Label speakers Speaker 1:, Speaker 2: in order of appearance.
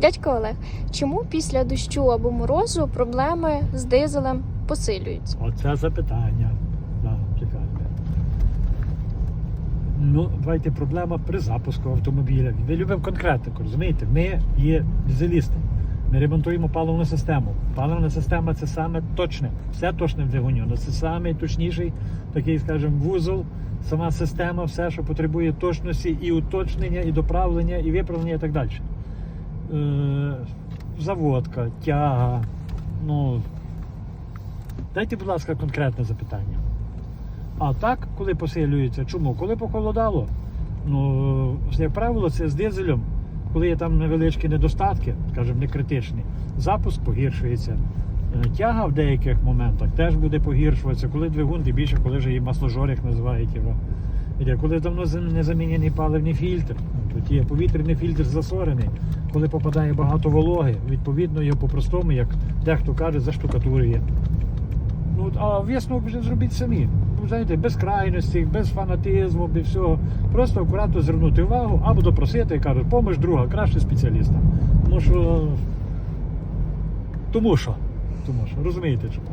Speaker 1: Дядько Олег, чому після дощу або морозу проблеми з дизелем посилюються?
Speaker 2: Оце запитання. Да, чекайте. Ну, давайте проблема при запуску автомобіля. Ми любимо конкретику, розумієте? Ми є дизелісти. Ми ремонтуємо паливну систему. Паливна система це саме точне, все точне в двигуні. Це саме точніший, такий, скажімо, вузол, сама система, все, що потребує точності і уточнення, і доправлення, і виправлення, і так далі. Е, заводка, тяга. Ну, Дайте, будь ласка, конкретне запитання. А так, коли посилюється, чому? Коли похолодало, ну, як правило, це з дизелем, коли є там невеличкі недостатки, скажімо, не критичні, запуск погіршується. Е, Тяга в деяких моментах теж буде погіршуватися, коли двигун, тим більше, коли вже і масложор, як називають його. Коли давно не замінений паливний фільтр, ну, тут є повітряний фільтр засорений, коли попадає багато вологи, відповідно його по-простому, як дехто каже, заштукатурює. Ну, а висновок вже зробіть самі. Ну, знаєте, без крайності, без фанатизму, без всього. Просто акуратно звернути увагу або допросити і кажуть, помощ друга, краще спеціаліста. Тому що. Тому що. Тому що, розумієте чому?